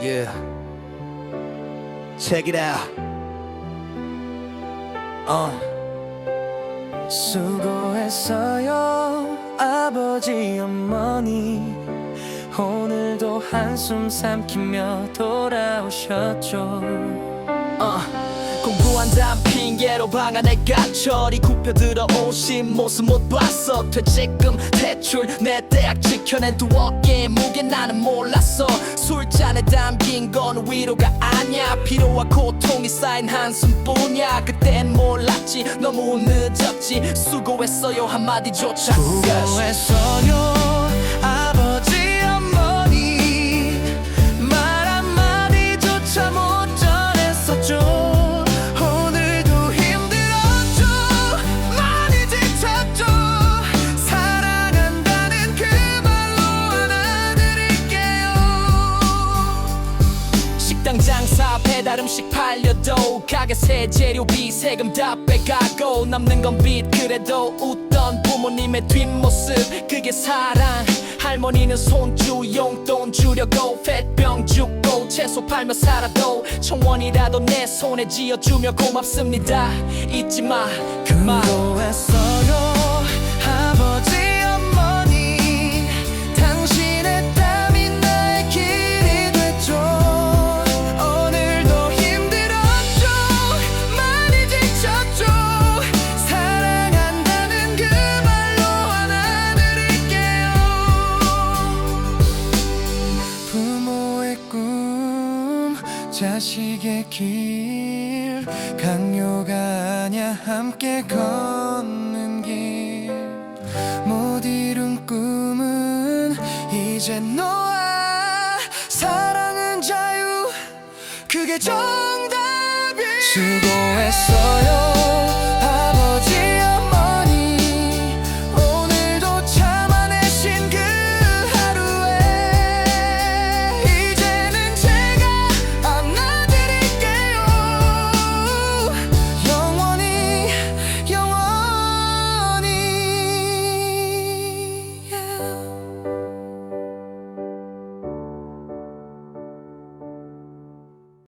Yeah. Check it out. Uh. 수고했어요 아버지 어머니 오늘도 한숨 삼키며 돌아오셨죠 어, 공부한다는 핑계로 방 안에 갇혀 리 굽혀 들어 오신 모습 못 봤어. 퇴직금 대출 내 대학 지켜낸 두 어깨의 무게 나는 몰랐어. 술잔에 담긴 건 위로가 아니야. 피로와 고통이 쌓인 한숨뿐이야. 그땐 몰랐지. 너무 늦었지. 수고했어요 한마디조차. 수고했어요 식당 장사 배달 음식 팔려도 가게 세 재료비 세금 다 빼가고 남는 건 빚 그래도 웃던 부모님의 뒷모습 그게 사랑. 할머니는 손주 용돈 주려고 펫병 죽고 채소 팔며 살아도 청원이라도 내 손에 쥐어주며 고맙습니다. 잊지 마 그말 자식의 길 강요가 아냐 함께 걷는 길. 못 이룬 꿈은 이제 너와 사랑은 자유. 그게 정답이 수고했어요